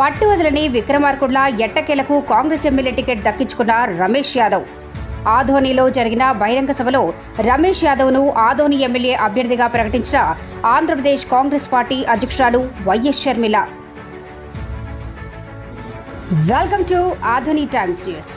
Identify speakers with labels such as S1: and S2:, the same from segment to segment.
S1: పట్టు వదలని విక్రమార్కుడ్ల ఎట్టకేలకు కాంగ్రెస్ ఎమ్మెల్యే టికెట్ దక్కించుకున్న రమేష్ యాదవ్. ఆధోనిలో జరిగిన బహిరంగ సభలో రమేష్ యాదవ్ను ఆధోని ఎమ్మెల్యే అభ్యర్థిగా ప్రకటించిన ఆంధ్రప్రదేశ్ కాంగ్రెస్ పార్టీ అధ్యక్షురాలు YS Sharmila. Welcome to Adoni times news.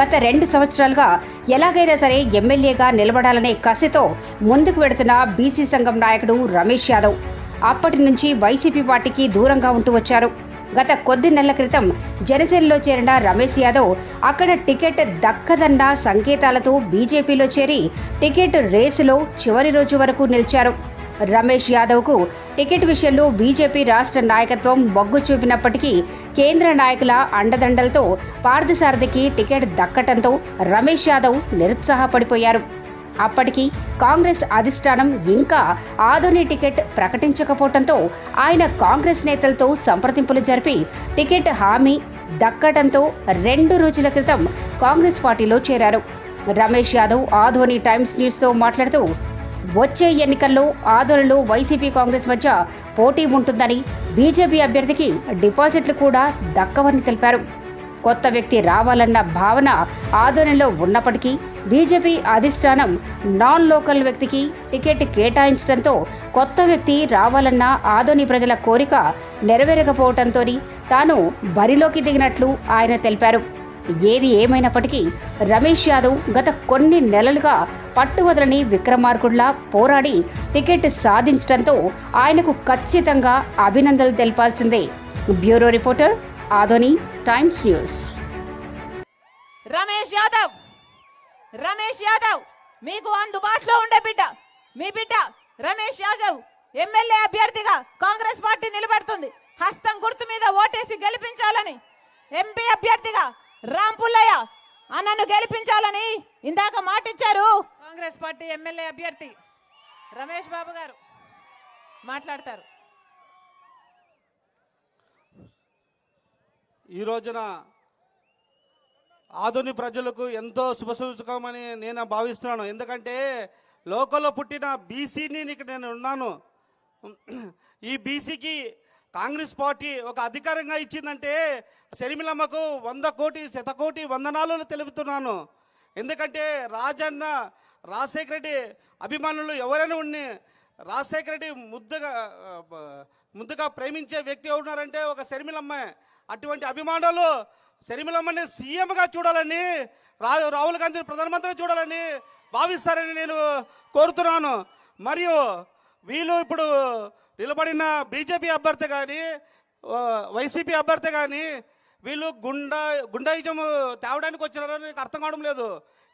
S1: గత రెండు సంవత్సరాలుగా ఎలాగైనా సరే ఎమ్మెల్యేగా నిలబడాలనే కసితో ముందుకు వెడుతున్న బీసీ సంఘం నాయకుడు రమేష్ యాదవ్. అప్పటి నుంచి వైసీపీ పార్టీకి దూరంగా ఉంటూ వచ్చారు. గత కొద్ది నెలల క్రితం జనసేనలో చేరిన రమేష్ యాదవ్ అక్కడ టికెట్ దక్కదన్న సంకేతాలతో బీజేపీలో చేరి టికెట్ రేసులో చివరి రోజు వరకు నిలిచారు. రమేష్ యాదవ్కు టికెట్ విషయంలో బీజేపీ రాష్ట్ర నాయకత్వం మొగ్గు చూపినప్పటికీ కేంద్ర నాయకుల అండదండలతో పార్థసారథికి టికెట్ దక్కటంతో రమేష్ యాదవ్ నిరుత్సాహపడిపోయారు. అప్పటికి కాంగ్రెస్ అధిష్టానం ఇంకా ఆధోని టికెట్ ప్రకటించకపోవడంతో ఆయన కాంగ్రెస్ నేతలతో సంప్రదింపులు జరిపి టికెట్ హామీ దక్కటంతో రెండు రోజుల క్రితం కాంగ్రెస్ పార్టీలో చేరారు. రమేష్ యాదవ్ ఆధోని టైమ్స్ న్యూస్తో మాట్లాడుతూ వచ్చే ఎన్నికల్లో ఆధోనిలో వైసీపీ కాంగ్రెస్ మధ్య పోటీ ఉంటుందని బీజేపీ అభ్యర్థికి డిపాజిట్లు కూడా దక్కవని తెలిపారు. కొత్త వ్యక్తి రావాలన్న భావన ఆధ్వర్యంలో ఉన్నప్పటికీ బీజేపీ అధిష్టానం నాన్ లోకల్ వ్యక్తికి టికెట్ కేటాయించడంతో కొత్త వ్యక్తి రావాలన్న ఆదోని ప్రజల కోరిక నెరవేరకపోవడంతో తాను బరిలోకి దిగినట్లు ఆయన తెలిపారు. ఏది ఏమైనప్పటికీ రమేష్ యాదవ్ గత కొన్ని నెలలుగా పట్టువదలని విక్రమార్కుడ్లా పోరాడి టికెట్ సాధించడంతో ఆయనకు ఖచ్చితంగా అభినందనలు తెలపాల్సిందే. Bureau reporter Adoni times news.
S2: Ramesh Yadav! Ramesh Yadav! మీకు అందుబాటులో ఉండే బిడ్డ! మీ బిడ్డ రమేష్ యాదవ్ ఎమ్మెల్యే అభ్యర్థిగా కాంగ్రెస్ పార్టీ నిలబెడుతుంది. హస్తం గుర్తు మీద ఓటేసి గెలిపించాలని ఎంపీ అభ్యర్థిగా రామ్ పుల్లయ్య అన్నను గెలిపించాలని ఇందాక మాటిచ్చారు. కాంగ్రెస్ పార్టీ ఎమ్మెల్యే అభ్యర్థి రమేష్ బాబు గారు మాట్లాడతారు.
S3: ఈ రోజున ఆధునిక ప్రజలకు ఎంతో శుభసూచకమని నేను భావిస్తున్నాను. ఎందుకంటే లోకల్లో పుట్టిన బీసీని ఇక్కడ నేను ఉన్నాను. ఈ బీసీకి కాంగ్రెస్ పార్టీ ఒక అధికారంగా ఇచ్చిందంటే శర్మిలమ్మకు వంద కోటి శతకోటి వందనాలు తెలుపుతున్నాను. ఎందుకంటే రాజన్న రాజశేఖర రెడ్డి అభిమానులు ఎవరైనా ఉండి రాజశేఖర రెడ్డి ముద్దుగా ముద్దగా ముద్దుగా ప్రేమించే వ్యక్తి ఎవరున్నారంటే ఒక శర్మిలమ్మే. అటువంటి అభిమానులు శర్మిలమ్మని సీఎంగా చూడాలని రా రాహుల్ గాంధీ ప్రధానమంత్రి చూడాలని భావిస్తారని నేను కోరుతున్నాను. మరియు వీళ్ళు ఇప్పుడు నిలబడిన బీజేపీ అభ్యర్థి కానీ వైసీపీ అభ్యర్థి కానీ వీళ్ళు గుండా గుండాయిజం తేవడానికి వచ్చినారో నాకు అర్థం కావడం లేదు.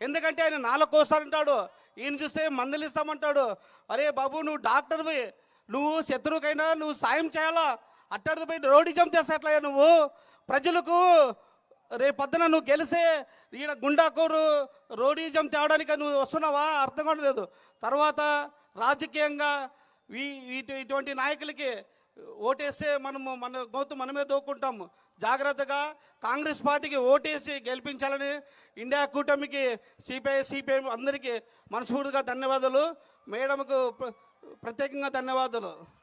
S3: ఎందుకంటే ఆయన నాలుగు కోస్తారంటాడు ఈయన చూస్తే మందులు ఇస్తామంటాడు. అరే బాబు నువ్వు డాక్టర్వి నువ్వు శత్రువుకైనా నువ్వు సాయం చేయాలా? అట్టడిది పోయి రోడిజం చేస్తే ఎట్లయ్యా నువ్వు. ప్రజలకు రేపొద్దున నువ్వు గెలిస్తే ఈడ గుండాకూరు రోడిజం తేవడానికి నువ్వు వస్తున్నావా? అర్థం కావడం లేదు. తర్వాత రాజకీయంగా ఇటు ఇటువంటి నాయకులకి ఓటేస్తే మనము మన గౌతు మనమే దోక్కుంటాము. జాగ్రత్తగా కాంగ్రెస్ పార్టీకి ఓటేసి గెలిపించాలని ఇండియా కూటమికి సిపిఐ సిపిఎం అందరికీ మనస్ఫూర్తిగా ధన్యవాదాలు. మేడంకు ప్రత్యేకంగా ధన్యవాదాలు.